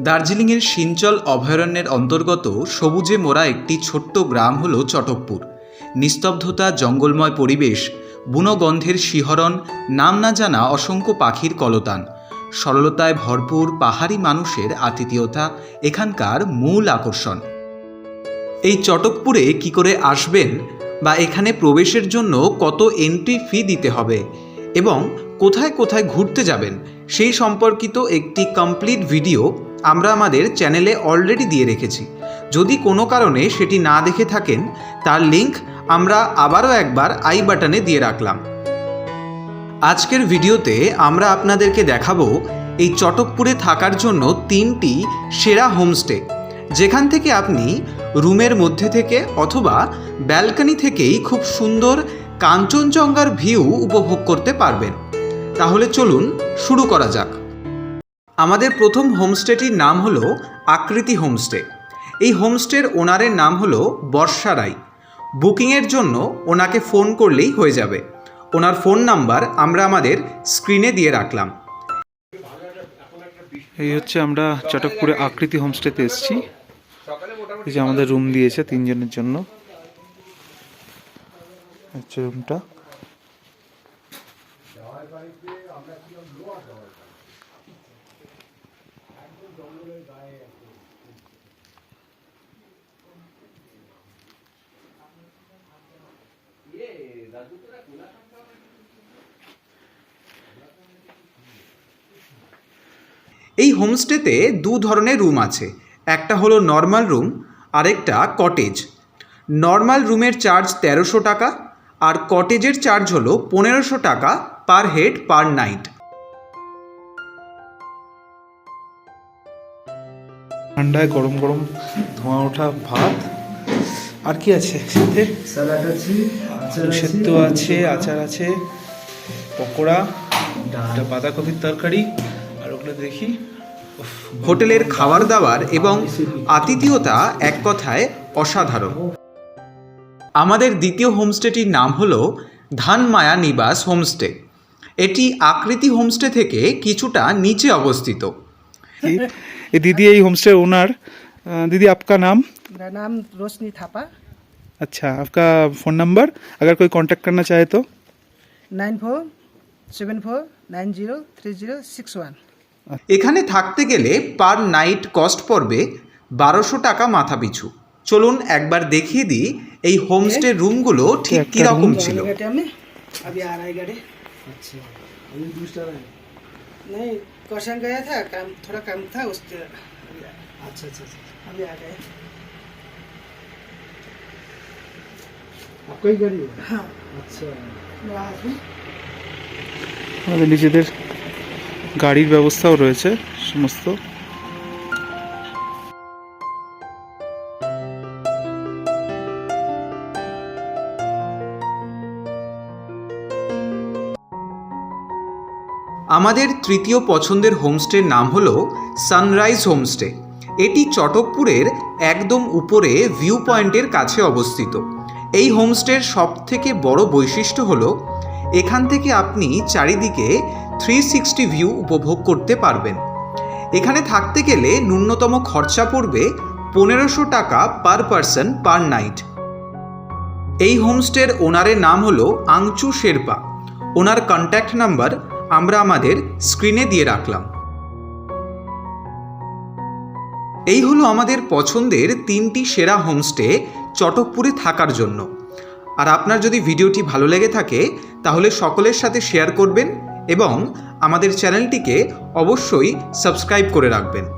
দার্জিলিংয়ের সিঞ্চল অভয়ারণ্যের অন্তর্গত সবুজে মোড়া একটি ছোট্ট গ্রাম হল চটকপুর। নিস্তব্ধতা, জঙ্গলময় পরিবেশ, বুনগন্ধের শিহরণ, নাম না জানা অসংখ্য পাখির কলতান। সরলতায় ভরপুর পাহাড়ি মানুষের আতিথেয়তা, এখানকার মূল আকর্ষণ। এই চটকপুরে কি করে আসবেন বা এখানে প্রবেশের জন্য কত এন্ট্রি ফি দিতে হবে এবং কোথায় কোথায় ঘুরতে যাবেন সেই সম্পর্কিত একটি কমপ্লিট ভিডিও আমরা আমাদের চ্যানেলে অলরেডি দিয়ে রেখেছি। যদি কোনো কারণে সেটি না দেখে থাকেন, তার লিংক আমরা আবারও একবার আই বাটনে দিয়ে রাখলাম। আজকের ভিডিওতে আমরা আপনাদেরকে দেখাবো এই চটকপুরে থাকার জন্য তিনটি সেরা হোমস্টে যেখান থেকে আপনি রুমের মধ্যে থেকে অথবা ব্যালকনি থেকেই খুব সুন্দর কাঞ্চনজঙ্ঘার ভিউ উপভোগ করতে পারবেন। তাহলে চলুন শুরু করা যাক। আমাদের প্রথম হোমস্টেটির নাম হলো আকৃতি হোমস্টে। এই হোমস্টের ওনারের নাম হলো বর্ষা রাই বুকিংয়ের জন্য ওনাকে ফোন করলেই হয়ে যাবে। ওনার ফোন নাম্বার আমরা আমাদের স্ক্রিনে দিয়ে রাখলাম। এই হচ্ছে আমরা চটকপুরে আকৃতি হোমস্টেতে এসেছি। এই যে আমাদের রুম দিয়েছে তিনজনের জন্য। হচ্ছে রুমটা। এই হোমস্টেতে দু ধরনের রুম আছে। একটা হলো নর্মাল রুম, আরেকটা কটেজ। নর্মাল রুমের চার্জ তেরোশো টাকা, আর কটেজের চার্জ হলো পনেরোশো টাকা পার হেড পার নাইট। ঠান্ডায় গরম গরম ধোঁয়া ওঠা ভাত আর কি আছে সাথে স্যালাড আছে আলু সেদ্ধ আছে আচার আছে পকোড়া একটা বাঁধাকপির তরকারি আর ওগুলো দেখি উফ, হোটেলের খাবার দাবার এবং আতিথেয়তা এক কথায় অসাধারণ আমাদের দ্বিতীয় হোমস্টেটির নাম হলো ধানমায়া নিবাস হোমস্টে এটি আকৃতি হোমস্টে থেকে কিছুটা নিচে অবস্থিত কি? ये दीदी यही होमस्टे ओनर दीदी आपका नाम मेरा नाम रोशनी थापा अच्छा आपका फ़ोन नंबर अगर कोई कांटेक्ट करना चाहे तो nine four seven four nine zero three zero six one এখানে থাকতে গেলে পার নাইট কস্ট পড়বে বারোশো টাকা মাথা পিছু চলুন একবার দেখিয়ে দিই এই হোমস্টে রুমগুলো ঠিক একটা কীরকম room। ছিল में अभी आ रहा है गाड़ी अच्छा अभी दूसरा नहीं कौशन गया था काम थोड़ा काम था उसके अच्छा अच्छा अच्छा अभी आ गए आपका ही गाड़ी है हाँ अच्छा আমাদের নিজেদের গাড়ির ব্যবস্থাও রয়েছে সমস্ত আমাদের তৃতীয় পছন্দের হোমস্টের নাম হলো সানরাইজ হোমস্টে এটি চটকপুরের একদম উপরে ভিউ পয়েন্টের কাছে অবস্থিত এই হোমস্টের সবথেকে বড় বৈশিষ্ট্য হলো, এখান থেকে আপনি চারিদিকে থ্রি সিক্সটি ভিউ উপভোগ করতে পারবেন। এখানে থাকতে গেলে ন্যূনতম খরচা পড়বে পনেরোশো টাকা পার পারসন পার নাইট এই হোমস্টের ওনারের নাম হলো Angchu Sherpa. Owner contact number আমরা আমাদের স্ক্রিনে দিয়ে রাখলাম। এই হলো আমাদের পছন্দের তিনটি সেরা হোমস্টে চটকপুরে থাকার জন্য। আর আপনার যদি ভিডিওটি ভালো লেগে থাকে, তাহলে সকলের সাথে শেয়ার করবেন এবং আমাদের চ্যানেলটিকে অবশ্যই সাবস্ক্রাইব করে রাখবেন।